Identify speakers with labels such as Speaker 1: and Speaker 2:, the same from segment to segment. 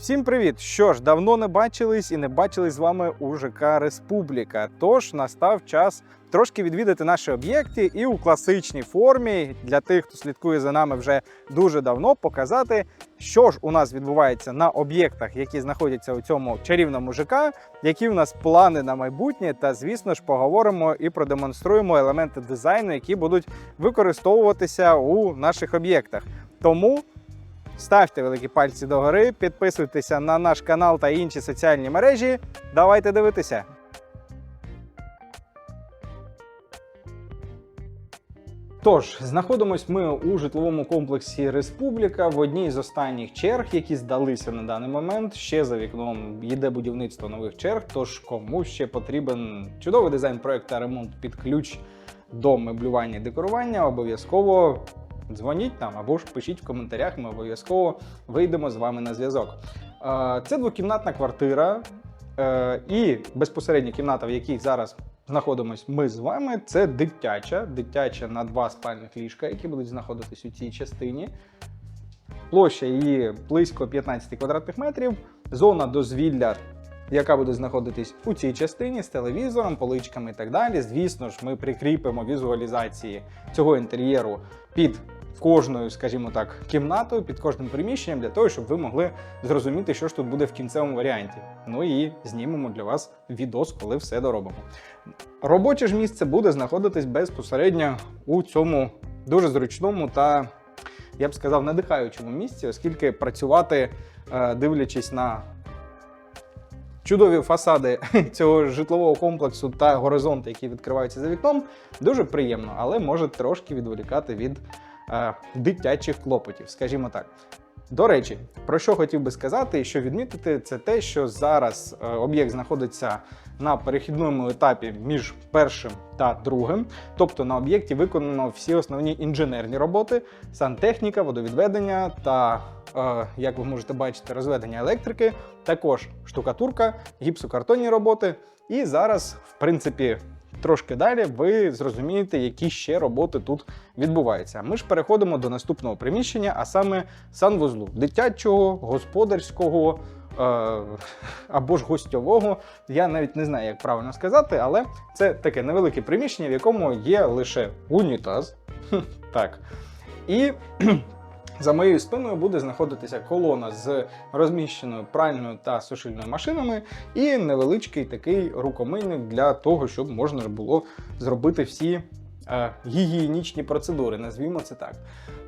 Speaker 1: Всім привіт! Що ж, давно не бачились і не бачились з вами у ЖК Республіка. Тож настав час трошки відвідати наші об'єкти і у класичній формі для тих, хто слідкує за нами вже дуже давно, показати, що ж у нас відбувається на об'єктах, які знаходяться у цьому чарівному ЖК, які у нас плани на майбутнє. Та звісно ж поговоримо і продемонструємо елементи дизайну, які будуть використовуватися у наших об'єктах. Тому Ставте великі пальці догори, підписуйтеся на наш канал та інші соціальні мережі. Давайте дивитися. Тож, знаходимось ми у житловому комплексі Республіка в одній з останніх черг, які здалися на даний момент. Ще за вікном йде будівництво нових черг. Тож кому ще потрібен чудовий дизайн проект та ремонт під ключ до меблювання і декорування, обов'язково дзвоніть нам або ж пишіть в коментарях. Ми обов'язково вийдемо з вами на зв'язок. Е, Це двокімнатна квартира, е, і безпосередня кімната, в якій зараз знаходимось ми з вами, це дитяча, дитяча на два спальних ліжка, які будуть знаходитись у цій частині. Площа її близько 15 квадратних метрів, зона дозвілля. Яка буде знаходитись у цій частині з телевізором, поличками і так далі. Звісно ж, ми прикріпимо візуалізації цього інтер'єру під кожною, скажімо так, кімнатою, під кожним приміщенням, для того, щоб ви могли зрозуміти, що ж тут буде в кінцевому варіанті. Ну і знімемо для вас відос, коли все доробимо. Робоче ж місце буде знаходитись безпосередньо у цьому дуже зручному та, я б сказав, надихаючому місці, оскільки працювати, е, дивлячись на чудові фасади цього житлового комплексу та горизонти, які відкриваються за вікном, дуже приємно, але може трошки відволікати від е, дитячих клопотів, скажімо так. До речі, про що хотів би сказати і що відмітити, це те, що зараз е, об'єкт знаходиться на перехідному етапі між першим та другим. Тобто на об'єкті виконано всі основні інженерні роботи, сантехніка, водовідведення та, е, як ви можете бачити, розведення електрики, також штукатурка, гіпсокартонні роботи. І зараз, в принципі, трошки далі ви зрозумієте, які ще роботи тут відбуваються. Ми ж переходимо до наступного приміщення, а саме санвузлу дитячого, господарського. е, Або ж гостьового, я навіть не знаю, як правильно сказати, але це таке невелике приміщення, в якому є лише унітаз. Так. І за моєю спиною буде знаходитися колона з розміщеною пральною та сушильною машинами, і невеличкий такий рукомийник для того, щоб можна було зробити всі е, гігієнічні процедури, назвімо це так.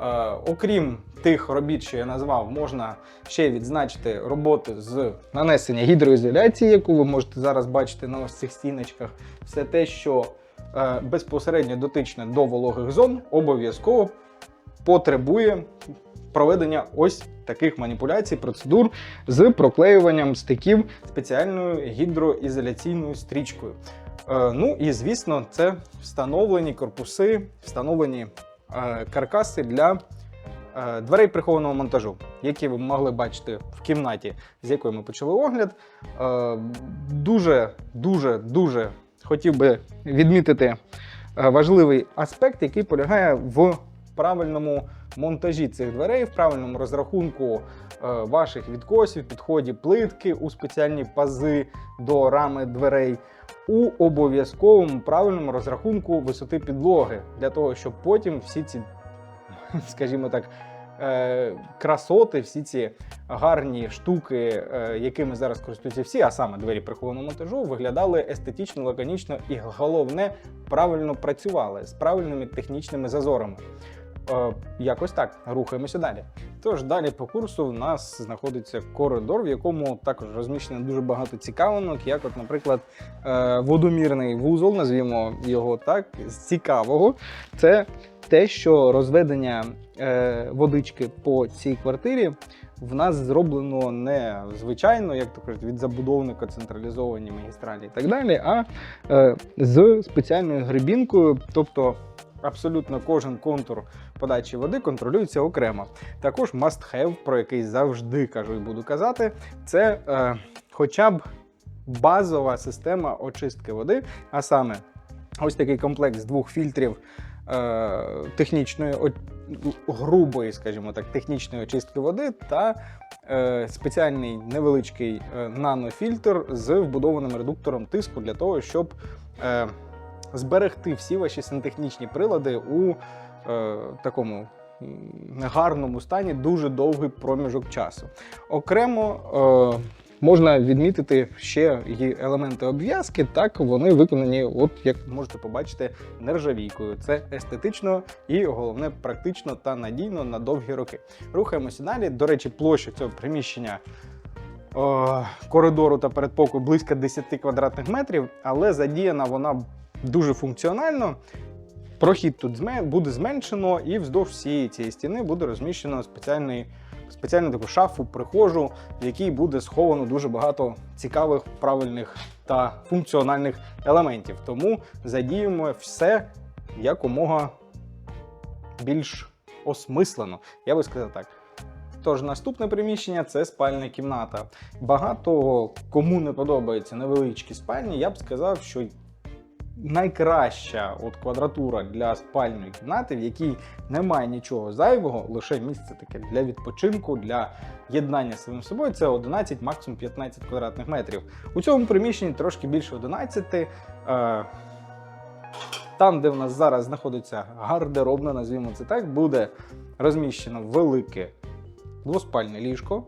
Speaker 1: Е, окрім тих робіт, що я назвав, можна ще відзначити роботи з нанесення гідроізоляції, яку ви можете зараз бачити на ось цих стіночках. Все те, що е, безпосередньо дотичне до вологих зон, обов'язково потребує проведення ось таких маніпуляцій, процедур з проклеюванням стиків спеціальною гідроізоляційною стрічкою. Е, ну і звісно, це встановлені корпуси, встановлені е, каркаси для е, дверей прихованого монтажу, які ви могли бачити в кімнаті, з якої ми почали огляд. Дуже, дуже, дуже хотів би відмітити важливий аспект, який полягає в правильному монтажі цих дверей, в правильному розрахунку е, ваших відкосів, підході плитки у спеціальні пази до рами дверей, у обов'язковому правильному розрахунку висоти підлоги, для того, щоб потім всі ці, скажімо так, е, красоти, всі ці гарні штуки, е, якими зараз користуються всі, а саме двері прихованого монтажу, виглядали естетично, лаконічно і головне правильно працювали з правильними технічними зазорами. Е, Якось так, рухаємося далі. Тож далі по курсу в нас знаходиться коридор, в якому також розміщено дуже багато цікавинок, як, от, наприклад, е, водомірний вузол, назвімо його так, з цікавого. Це те, що розведення е, водички по цій квартирі в нас зроблено не звичайно, як то кажуть, від забудовника централізовані магістралі і так далі, а е, з спеціальною грибінкою, тобто абсолютно кожен контур подачі води контролюється окремо. Також must have, про який завжди кажу і буду казати, це е, хоча б базова система очистки води, а саме ось такий комплекс двох фільтрів е, технічної грубої, скажімо так, технічної очистки води та е, спеціальний невеличкий е, нанофільтр з вбудованим редуктором тиску для того, щоб е, зберегти всі ваші сантехнічні прилади у е, такому гарному стані дуже довгий проміжок часу. Окремо е, можна відмітити ще і елементи обв'язки. Так вони виконані, от як можете побачити, нержавійкою. Це естетично і головне практично та надійно на довгі роки. Рухаємося далі. До речі, площа цього приміщення. е, Коридору та передпокою близько 10 квадратних метрів, але задіяна вона дуже функціонально. Прохід тут буде зменшено, і вздовж всієї цієї стіни буде розміщено спеціальний, спеціальну таку шафу, прихожу, в якій буде сховано дуже багато цікавих, правильних та функціональних елементів. Тому задіємо все якомога більш осмислено, я би сказав так. Тож наступне приміщення це спальна кімната. Багато кому не подобаються невеличкі спальні, я б сказав, що найкраща от квадратура для спальної кімнати, в якій немає нічого зайвого, лише місце таке для відпочинку, для єднання з самим собою. Це 11, максимум 15 квадратних метрів. У цьому приміщенні трошки більше 11. Е, там, де в нас зараз знаходиться гардеробна, назвімо це так, буде розміщено велике двоспальне ліжко.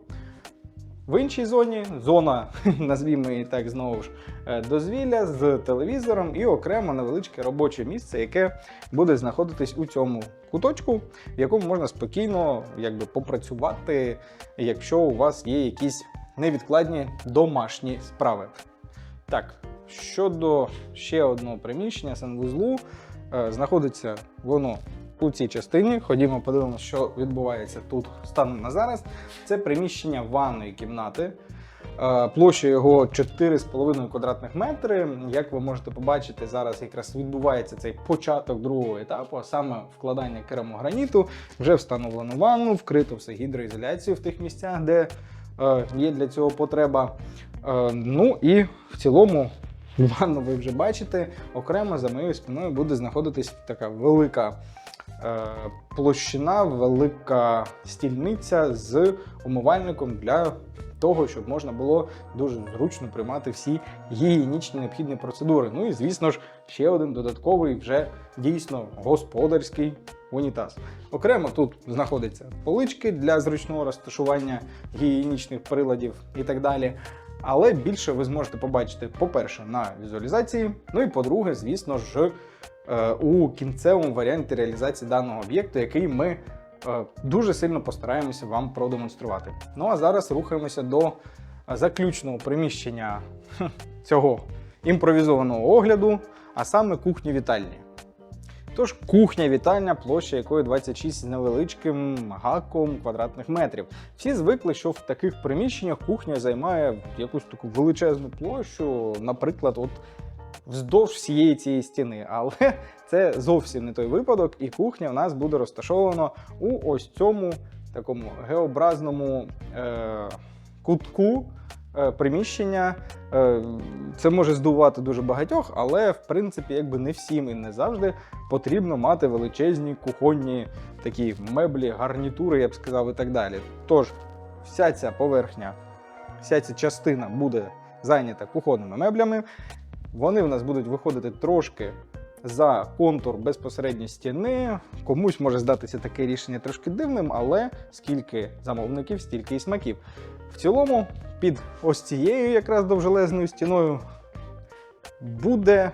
Speaker 1: В іншій зоні зона, назвімо її так знову ж, е, дозвілля з телевізором і окремо невеличке робоче місце, яке буде знаходитись у цьому куточку, в якому можна спокійно якби, попрацювати, якщо у вас є якісь невідкладні домашні справи. Так, щодо ще одного приміщення санвузлу, е, знаходиться воно у цій частині. Ходімо, подивимося, що відбувається тут станом на зараз. Це приміщення ванної кімнати. Е, Площа його 4,5 квадратних метри. Як ви можете побачити, зараз якраз відбувається цей початок другого етапу, а саме вкладання керамограніту. Вже встановлено ванну, вкрито все гідроізоляцією в тих місцях, де е, є для цього потреба. Е, Ну і в цілому ванну ви вже бачите. Окремо за моєю спиною буде знаходитись така велика площина, велика стільниця з умивальником для того, щоб можна було дуже зручно приймати всі гігієнічні необхідні процедури. Ну і звісно ж, ще один додатковий, вже дійсно господарський унітаз. Окремо тут знаходяться полички для зручного розташування гігієнічних приладів і так далі. Але більше ви зможете побачити, по-перше, на візуалізації. Ну і по-друге, звісно ж, е, у кінцевому варіанті реалізації даного об'єкту, який ми е, дуже сильно постараємося вам продемонструвати. Ну а зараз рухаємося до заключного приміщення цього імпровізованого огляду, а саме кухні вітальні. Тож кухня-вітальня, площа якої 26 з невеличким гаком квадратних метрів. Всі звикли, що в таких приміщеннях кухня займає якусь таку величезну площу, наприклад, от вздовж всієї цієї стіни. Але це зовсім не той випадок, і кухня в нас буде розташована у ось цьому такому геобразному е- кутку приміщення. Е, Це може здивувати дуже багатьох, але в принципі, якби не всім і не завжди потрібно мати величезні кухонні такі меблі, гарнітури, я б сказав, і так далі. Тож, вся ця поверхня, вся ця частина буде зайнята кухонними меблями. Вони в нас будуть виходити трошки за контур безпосередньо стіни. Комусь може здатися таке рішення трошки дивним, але скільки замовників, стільки і смаків. В цілому, під ось цією якраз довжелезною стіною буде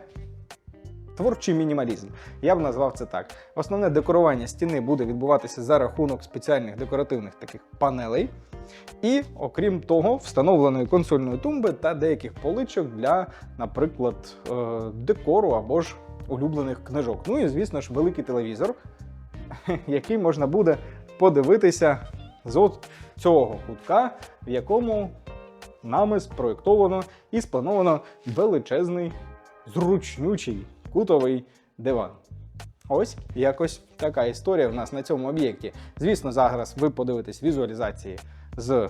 Speaker 1: творчий мінімалізм. Я б назвав це так. Основне декорування стіни буде відбуватися за рахунок спеціальних декоративних таких панелей. І, окрім того, встановленої консольної тумби та деяких поличок для, наприклад, е, декору або ж улюблених книжок. Ну і, звісно ж, великий телевізор, який можна буде подивитися з от цього кутка, в якому нами спроєктовано і сплановано величезний, зручнючий кутовий диван. Ось якось така історія в нас на цьому об'єкті. Звісно, зараз ви подивитесь візуалізації з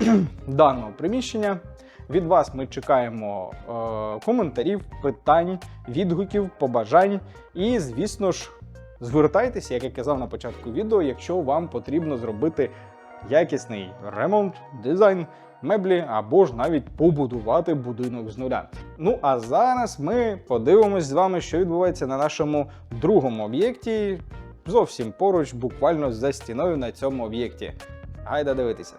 Speaker 1: даного приміщення. Від вас ми чекаємо е, коментарів, питань, відгуків, побажань. І, звісно ж, звертайтеся, як я казав на початку відео, якщо вам потрібно зробити якісний ремонт, дизайн, меблі або ж навіть побудувати будинок з нуля. Ну а зараз ми подивимось з вами, що відбувається на нашому другому об'єкті, зовсім поруч, буквально за стіною на цьому об'єкті. Гайда дивитися.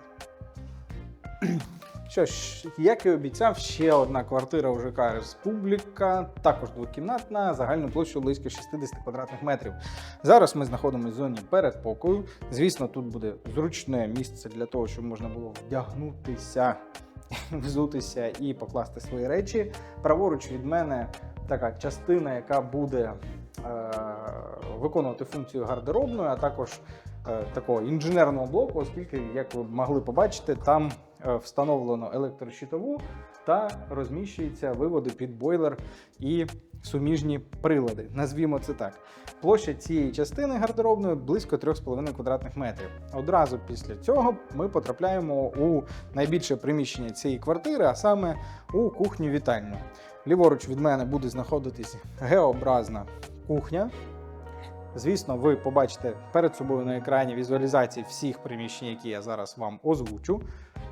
Speaker 1: Що ж, як і обіцяв, ще одна квартира у ЖК Республіка, також двокімнатна, загальну площу близько 60 квадратних метрів. Зараз ми знаходимося в зоні передпокою. Звісно, тут буде зручне місце для того, щоб можна було вдягнутися, взутися і покласти свої речі. Праворуч від мене така частина, яка буде е- виконувати функцію гардеробної, а також е, такого інженерного блоку, оскільки, як ви могли побачити, там встановлено електрощитову та розміщуються виводи під бойлер і суміжні прилади. Назвімо це так. Площа цієї частини гардеробної близько 3,5 квадратних метрів. Одразу після цього ми потрапляємо у найбільше приміщення цієї квартири, а саме у кухню вітальню. Ліворуч від мене буде знаходитись геобразна кухня. Звісно, ви побачите перед собою на екрані візуалізації всіх приміщень, які я зараз вам озвучу.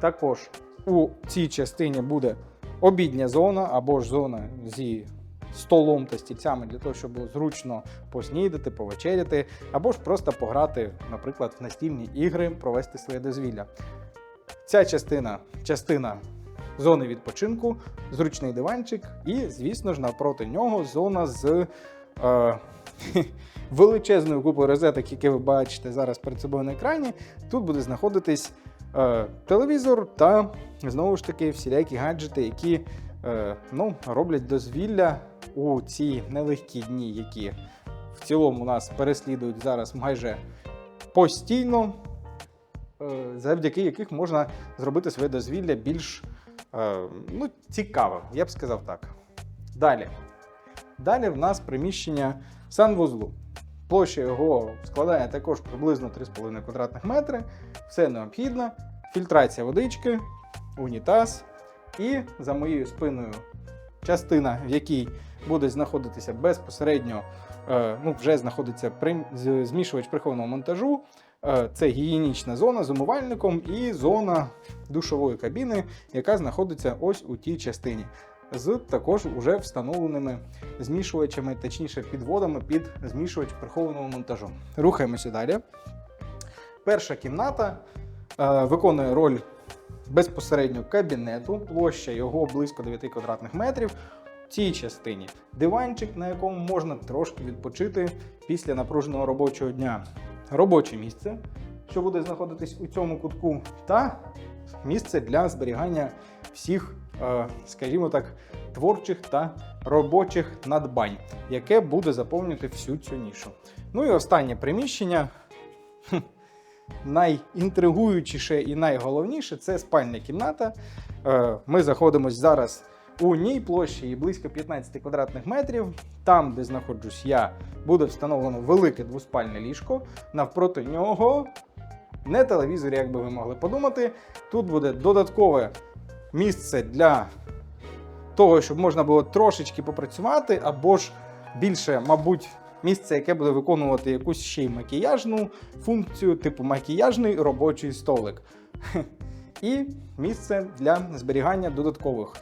Speaker 1: Також у цій частині буде обідня зона або ж зона зі столом та стільцями для того, щоб було зручно поснідати, повечеряти, або ж просто пограти, наприклад, в настільні ігри, провести своє дозвілля. Ця частина частина зони відпочинку, зручний диванчик, і, звісно ж, навпроти нього зона з. Е, величезною купою розеток, які ви бачите зараз перед собою на екрані, тут буде знаходитись е, телевізор та знову ж таки всілякі гаджети, які е, ну, роблять дозвілля у ці нелегкі дні, які в цілому нас переслідують зараз майже постійно, е, завдяки яких можна зробити своє дозвілля більш е, ну, цікавим, я б сказав так. Далі. Далі в нас приміщення санвузлу. Площа його складає також приблизно 3,5 квадратних метри. Все необхідно. Фільтрація водички, унітаз. І за моєю спиною частина, в якій буде знаходитися безпосередньо, е, ну, вже знаходиться змішувач прихованого монтажу. Е, Це гігієнічна зона з умивальником і зона душової кабіни, яка знаходиться ось у тій частині. З також уже встановленими змішувачами, точніше підводами під змішувач прихованого монтажу. Рухаємося далі. Перша кімната е, виконує роль безпосередньо кабінету, площа його близько 9 квадратних метрів. В цій частині диванчик, на якому можна трошки відпочити після напруженого робочого дня. Робоче місце, що буде знаходитись у цьому кутку, та місце для зберігання всіх, е, скажімо так, творчих та робочих надбань, яке буде заповнювати всю цю нішу. Ну і останнє приміщення. Найінтригуючіше і найголовніше це спальня кімната. Е, Ми знаходимося зараз у ній площі і близько 15 квадратних метрів. Там, де знаходжусь я, буде встановлено велике двоспальне ліжко. Навпроти нього не телевізор, як би ви могли подумати. Тут буде додаткове місце для того, щоб можна було трошечки попрацювати, або ж більше, мабуть, місце, яке буде виконувати якусь ще й макіяжну функцію, типу макіяжний робочий столик. І місце для зберігання додаткових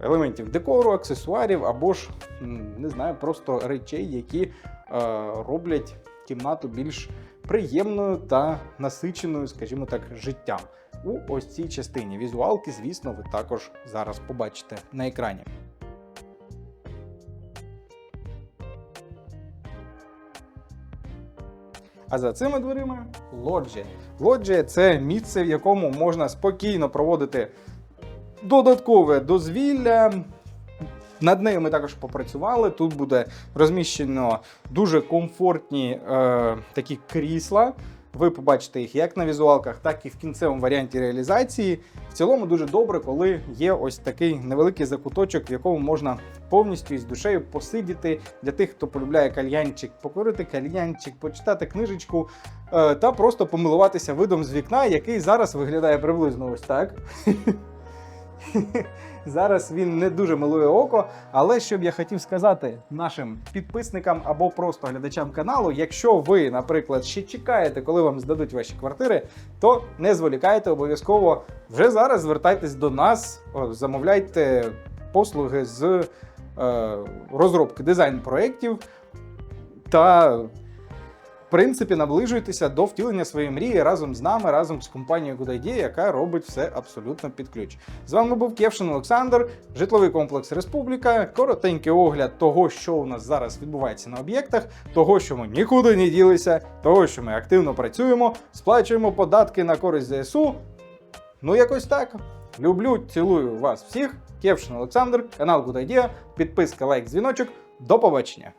Speaker 1: елементів декору, аксесуарів або ж не знаю, просто речей, які е, роблять кімнату більш приємною та насиченою, скажімо так, життям. У ось цій частині візуалки, звісно, ви також зараз побачите на екрані. А за цими дверима лоджія. Лоджія це місце, в якому можна спокійно проводити додаткове дозвілля. Над нею ми також попрацювали. Тут буде розміщено дуже комфортні е, такі крісла. Ви побачите їх як на візуалках, так і в кінцевому варіанті реалізації. В цілому дуже добре, коли є ось такий невеликий закуточок, в якому можна повністю із душею посидіти для тих, хто полюбляє кальянчик, покурити кальянчик, почитати книжечку е, та просто помилуватися видом з вікна, який зараз виглядає приблизно ось так. Зараз він не дуже милує око, але що б я хотів сказати нашим підписникам або просто глядачам каналу, якщо ви, наприклад, ще чекаєте, коли вам здадуть ваші квартири, то не зволікайте обов'язково вже зараз звертайтесь до нас, замовляйте послуги з е, розробки дизайн-проєктів та. Принципі, наближуйтеся до втілення своєї мрії разом з нами, разом з компанією Good яка робить все абсолютно під ключ. З вами був Кевшин Олександр, житловий комплекс Республіка. Коротенький огляд того, що у нас зараз відбувається на об'єктах, того, що ми нікуди не ділися, того, що ми активно працюємо, сплачуємо податки на користь ЗСУ. Ну, якось так. Люблю, цілую вас всіх. Кевшин Олександр, канал Good Idea, підписка, лайк, дзвіночок. До побачення!